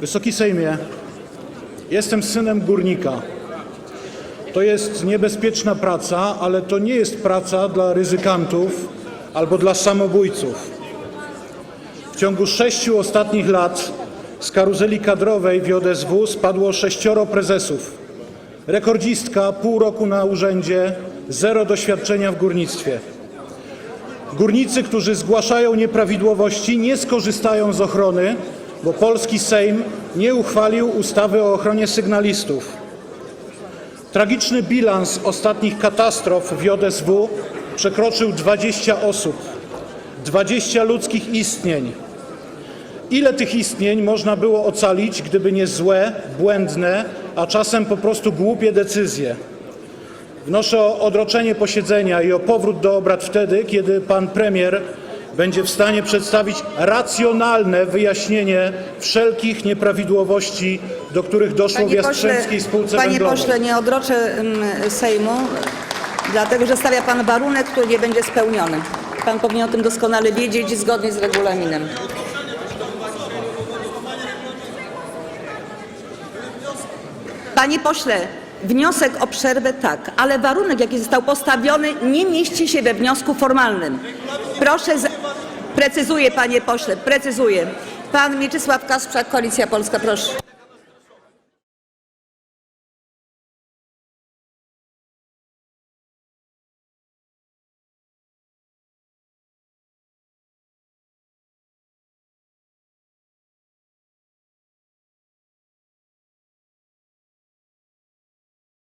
Wysoki Sejmie, jestem synem górnika. To jest niebezpieczna praca, ale to nie jest praca dla ryzykantów albo dla samobójców. W ciągu sześciu ostatnich lat z karuzeli kadrowej w JSW spadło sześcioro prezesów. Rekordzistka pół roku na urzędzie, zero doświadczenia w górnictwie. Górnicy, którzy zgłaszają nieprawidłowości, nie skorzystają z ochrony, bo polski Sejm nie uchwalił ustawy o ochronie sygnalistów. Tragiczny bilans ostatnich katastrof w JSW przekroczył 20 osób, 20 ludzkich istnień. Ile tych istnień można było ocalić, gdyby nie złe, błędne, a czasem po prostu głupie decyzje? Wnoszę o odroczenie posiedzenia i o powrót do obrad wtedy, kiedy pan premier będzie w stanie przedstawić racjonalne wyjaśnienie wszelkich nieprawidłowości, do których doszło w Panie Jastrzębskiej Spółce panie Węglowej. pośle, nie odroczę mm, Sejmu, dlatego że stawia pan warunek, który nie będzie spełniony. Pan powinien o tym doskonale wiedzieć zgodnie z regulaminem. Panie pośle, wniosek o przerwę tak, ale warunek, jaki został postawiony, nie mieści się we wniosku formalnym. Proszę, z... precyzuję, panie pośle, precyzuję. Pan Mieczysław Kasprzak, Koalicja Polska, proszę.